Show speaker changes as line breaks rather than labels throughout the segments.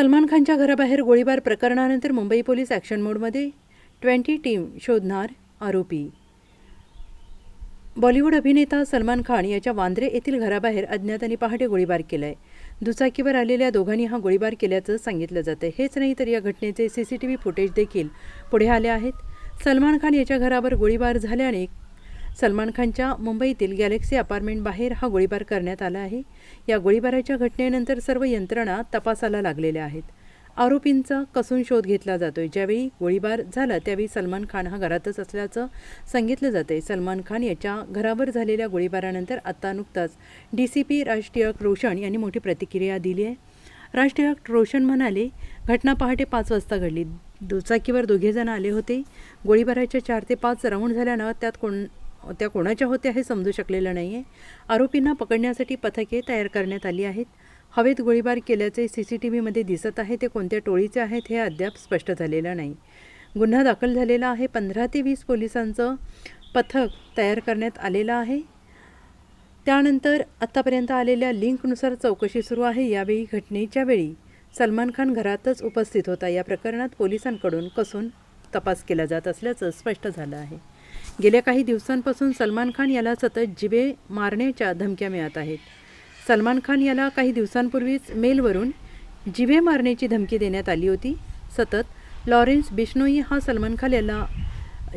सलमान खानच्या घराबाहेर गोळीबार प्रकरणानंतर मुंबई पोलीस ॲक्शन मोडमध्ये ट्वेंटी टीम शोधणार आरोपी. बॉलिवूड अभिनेता सलमान खान याच्या वांद्रे येथील घराबाहेर अज्ञातांनी पहाटे गोळीबार केलाय. दुचाकीवर आलेल्या दोघांनी हा गोळीबार केल्याचं सांगितलं जातं हेच नाही तर या घटनेचे C C T V footage देखील पुढे आले आहेत. सलमान खान याच्या घरावर गोळीबार झाल्याने सलमान खानच्या मुंबईतील गॅलेक्सी अपार्टमेंट बाहेर हा गोळीबार करण्यात आला आहे. या गोळीबाराच्या घटनेनंतर सर्व यंत्रणा तपासाला लागलेल्या आहेत. आरोपींचा कसून शोध घेतला जातोय. ज्यावेळी गोळीबार झाला त्यावेळी सलमान खान हा घरातच असल्याचं सांगितलं जातंय. सलमान खान याच्या घरावर झालेल्या गोळीबारानंतर आता नुकताच D C P Raj Tilak Roshan यांनी मोठी प्रतिक्रिया दिली आहे. राज टिळक रोशन म्हणाले घटना पहाटे पाच वाजता घडली. दुचाकीवर दोघेजण आले होते. गोळीबाराच्या चार ते पाच राऊंड झाल्यानं त्यात कोण त्या कोणाच्या होत्या हे समजू शकलेलं नाही आहे आरोपींना पकडण्यासाठी पथके तयार करण्यात आली आहेत. हवेत गोळीबार केल्याचे सी सी टी व्हीमध्ये दिसत आहे. ते कोणत्या टोळीचे आहेत हे अद्याप स्पष्ट झालेलं नाही. गुन्हा दाखल झालेला आहे. पंधरा ते वीस पोलिसांचं पथक तयार करण्यात आलेलं आहे. त्यानंतर आत्तापर्यंत आलेल्या लिंकनुसार चौकशी सुरू आहे. यावेळी घटनेच्या वेळी सलमान खान घरातच उपस्थित होता. या प्रकरणात पोलिसांकडून कसून तपास केला जात असल्याचं स्पष्ट झालं आहे. गेल्या काही दिवसांपासून सलमान खान याला सतत जिवे मारण्याच्या धमक्या मिळत आहेत. सलमान खान याला काही दिवसांपूर्वीच मेलवरून जिवे मारण्याची धमकी देण्यात आली होती. सतत लॉरेन्स बिश्नोई हा सलमान खान याला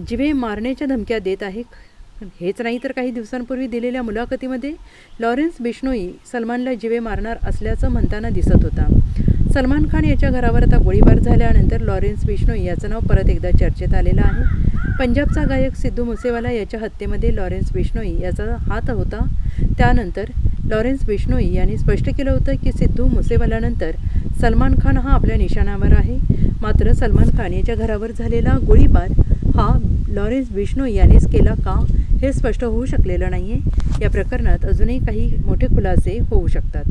जिवे मारण्याच्या धमक्या देत आहे. हेच नाही तर काही दिवसांपूर्वी दिलेल्या मुलाखतीमध्ये लॉरेन्स बिश्नोई सलमानला जिवे मारणार असल्याचं म्हणताना दिसत होता. सलमान खान याच्या घरावर आता गोळीबार झाल्यानंतर लॉरेन्स बिश्नोई याचं नाव परत एकदा चर्चेत आलेलं आहे. पंजाबचा गायक सिद्धू मुसेवाला याच्या हत्येमध्ये लॉरेन्स बिश्नोई याचा हात होता. त्यानंतर लॉरेन्स बिश्नोई यांनी स्पष्ट केलं होतं की सिद्धू मुसेवालानंतर सलमान खान हा आपल्या निशाणावर आहे. मात्र सलमान खान याच्या घरावर झालेला गोळीबार हा लॉरेन्स बिश्नोई यानेच केला का? हे स्पष्ट होऊ शकलेलं नाही आहे या प्रकरणात अजूनही काही मोठे खुलासे होऊ शकतात.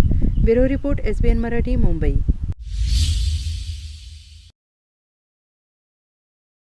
Bureau report S B N Marathi Mumbai.